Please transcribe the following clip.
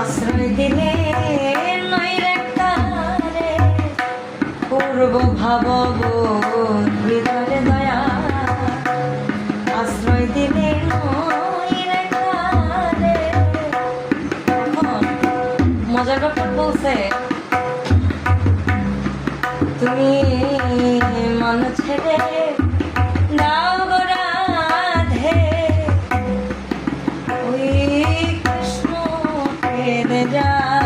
আশ্রয় দিলে পূর্ব ভাব হৃদয় দয়া। আশ্রয় দিলে মজার ব্যাপার বলছে তুমি মন ছেড়ে Yeah.